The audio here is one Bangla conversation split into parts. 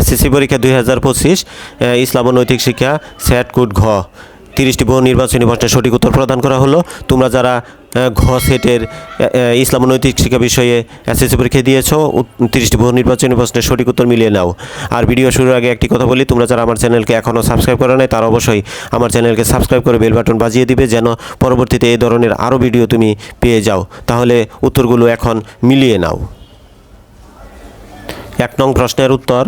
এসএসসি পরীক্ষা দুই হাজার পঁচিশ ইসলাম নৈতিক শিক্ষা, স্যাট কুট ঘ। তিরিশটি বহু নির্বাচনী প্রশ্নের সঠিক উত্তর প্রদান করা হলো। তোমরা যারা ঘ সেটের ইসলাম নৈতিক শিক্ষা বিষয়ে এসএসসি পরীক্ষা দিয়েছ তিরিশটি বহু নির্বাচনী প্রশ্নের সঠিক উত্তর মিলিয়ে নাও। আর ভিডিও শুরুর আগে একটি কথা বলি, তোমরা যারা আমার চ্যানেলকে এখনও সাবস্ক্রাইব করে নাই, তারা অবশ্যই আমার চ্যানেলকে সাবস্ক্রাইব করে বেল বাটন বাজিয়ে দিবে, যেন পরবর্তীতে এই ধরনের আরও ভিডিও তুমি পেয়ে যাও। তাহলে উত্তরগুলো এখন মিলিয়ে নাও। এক নং প্রশ্নের উত্তর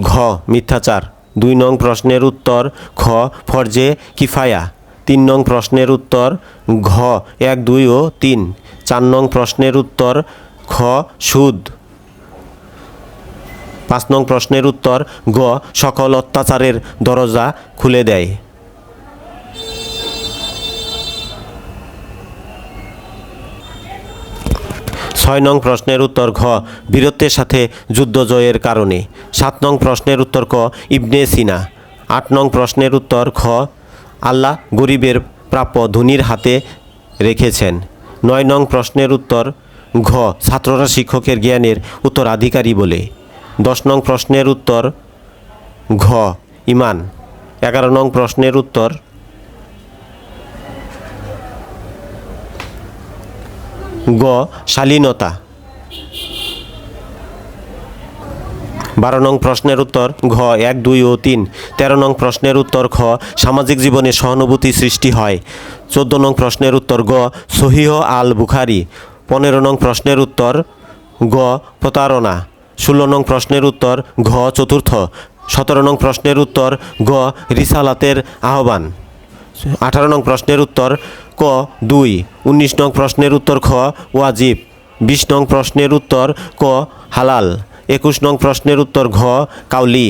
ঘ, মিথ্যাচার। দুই নং প্রশ্নের উত্তর, খ, ফরজে কিফায়া। তিন নং প্রশ্নের উত্তর, ঘ, এক, দুই ও তিন। চার নং প্রশ্নের উত্তর, খ, সুদ। পাঁচ নং প্রশ্নের উত্তর, গ, সকল অত্যাচারের দরজা খুলে দেয়। ছয় নং প্রশ্নের উত্তর ঘ, বীরত্বের সাথে যুদ্ধ জয়ের কারণে। সাত নং প্রশ্নের উত্তর ক, ইবনে সিনা। আট নং প্রশ্নের উত্তর খ আল্লাহ গরিবের প্রাপ্য ধনীর হাতে রেখেছেন। নয় নং প্রশ্নের উত্তর ঘ, ছাত্ররা শিক্ষকের জ্ঞানের উত্তরাধিকারী বলে। দশ নং প্রশ্নের উত্তর ঘ, ইমান। এগারো নং প্রশ্নের উত্তর গ, শালীনতা। বারো নং প্রশ্নের উত্তর, ঘ, এক, দুই ও তিন। তেরো নং প্রশ্নের উত্তর, খ, সামাজিক জীবনে সহানুভূতি সৃষ্টি হয়। চোদ্দ নং প্রশ্নের উত্তর, গ, সহিহ আল বুখারি। পনেরো নং প্রশ্নের উত্তর, গ, প্রতারণা। ষোলো নং প্রশ্নের উত্তর, ঘ, চতুর্থ। সতেরো নং প্রশ্নের উত্তর, গ, রিসালাতের আহ্বান। আঠারো নং প্রশ্নের উত্তর ক, দুই, উনিশ নং প্রশ্নের উত্তর খ, ওয়াজিব, বিশ নং প্রশ্নের উত্তর ক, হালাল, একুশ নং প্রশ্নের উত্তর ঘ, কাউলি।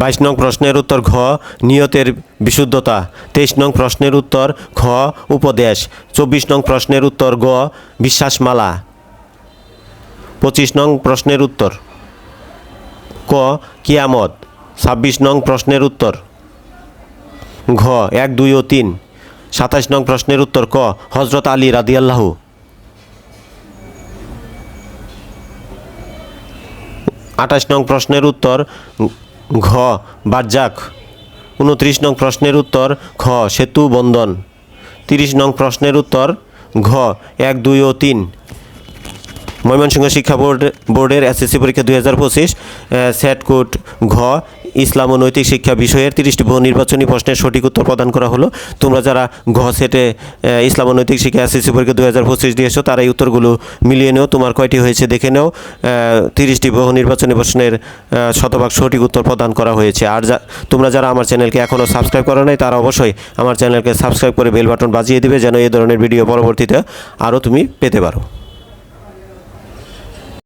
বাইশ নং প্রশ্নের উত্তর ঘ, নিয়তের বিশুদ্ধতা, তেইশ নং প্রশ্নের উত্তর খ, উপদেশ, চব্বিশ নং প্রশ্নের উত্তর গ, বিশ্বাসমালা। পঁচিশ নং প্রশ্নের উত্তর ক, কিয়ামত। ছাব্বিশ নং প্রশ্নের উত্তর। ঘ, এক, দুই ও তিন। সাতাশ নং প্রশ্নের উত্তর, ক হজরত আলী রাদিয়াল্লাহু। আঠাশ নং প্রশ্নের উত্তর, ঘ বারজাক উনত্রিশ নং প্রশ্নের উত্তর, খ, সেতু বন্ধন তিরিশ নং প্রশ্নের উত্তর, ঘ, এক, দুই ও তিন। ময়মনসিংহ শিক্ষা বোর্ড, বোর্ডের এসএসসি পরীক্ষা দুই হাজার পঁচিশ সেট কোড ঘ, ইসলাম ও নৈতিক শিক্ষা বিষয়ের তিরিশটি বহু নির্বাচনী প্রশ্নের সঠিক উত্তর প্রদান করা হলো। তোমরা যারা ঘ সেটে ইসলাম ও নৈতিক শিক্ষা এসএসসি পরীক্ষা দুই হাজার পঁচিশ দিয়েছ, তারা এই উত্তরগুলো মিলিয়ে নেও। তোমার কয়টি হয়েছে দেখে নেও। তিরিশটি বহু নির্বাচনী প্রশ্নের শতভাগ সঠিক উত্তর প্রদান করা হয়েছে। আর যা, তোমরা যারা আমার চ্যানেলকে এখনও সাবস্ক্রাইব করো নাই, তারা অবশ্যই আমার চ্যানেলকে সাবস্ক্রাইব করে বেল বাটন বাজিয়ে দিবে যেন এই ধরনের ভিডিও পরবর্তীতে আরও তুমি পেতে পারো।